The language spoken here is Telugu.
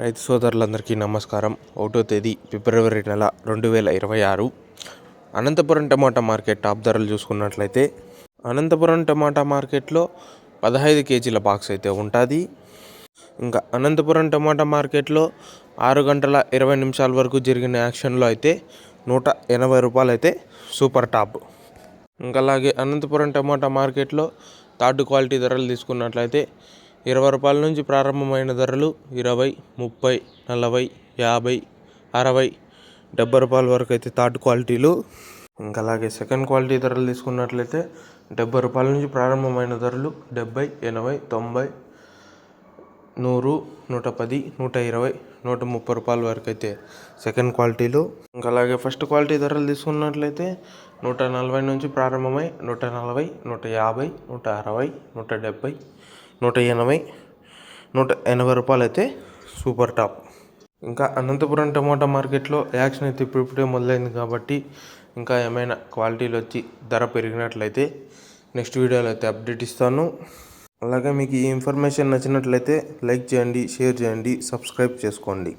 రైతు సోదరులందరికీ నమస్కారం. ఒకటో తేదీ ఫిబ్రవరి నెల రెండు వేల ఇరవై ఆరు. అనంతపురం టమాటా మార్కెట్ టాప్ ధరలు చూసుకున్నట్లయితే అనంతపురం టమాటా మార్కెట్లో పదహైదు కేజీల బాక్స్ అయితే ఉంటుంది. ఇంకా అనంతపురం టమాటా మార్కెట్లో ఆరు గంటల ఇరవై నిమిషాల వరకు జరిగిన యాక్షన్లో అయితే నూట ఎనభై రూపాయలు అయితే సూపర్ టాప్. ఇంకా అలాగే అనంతపురం టమాటా మార్కెట్లో థర్డ్ క్వాలిటీ ధరలు తీసుకున్నట్లయితే ఇరవై రూపాయల నుంచి ప్రారంభమైన ధరలు ఇరవై ముప్పై నలభై యాభై అరవై డెబ్బై రూపాయల వరకు అయితే థర్డ్ క్వాలిటీలు. ఇంకా అలాగే సెకండ్ క్వాలిటీ ధరలు తీసుకున్నట్లయితే డెబ్బై రూపాయల నుంచి ప్రారంభమైన ధరలు డెబ్బై ఎనభై తొంభై నూరు నూట పది నూట ఇరవై నూట ముప్పై రూపాయల వరకు అయితే సెకండ్ క్వాలిటీలు. ఇంకా అలాగే ఫస్ట్ క్వాలిటీ ధరలు తీసుకున్నట్లయితే నూట నలభై నుంచి ప్రారంభమై నూట నలభై నూట యాభై నూట అరవై నూట డెబ్బై నూట ఎనభై నూట ఎనభై రూపాయలు అయితే సూపర్ టాప్. ఇంకా అనంతపురం టమోటా మార్కెట్లో యాక్షన్ అయితే ఇప్పుడిప్పుడే మొదలైంది కాబట్టి ఇంకా ఏమైనా క్వాలిటీలు వచ్చి ధర పెరిగినట్లయితే నెక్స్ట్ వీడియోలో అయితే అప్డేట్ ఇస్తాను. అలాగే మీకు ఈ ఇన్ఫర్మేషన్ నచ్చినట్లయితే లైక్ చేయండి షేర్ చేయండి సబ్స్క్రైబ్ చేసుకోండి.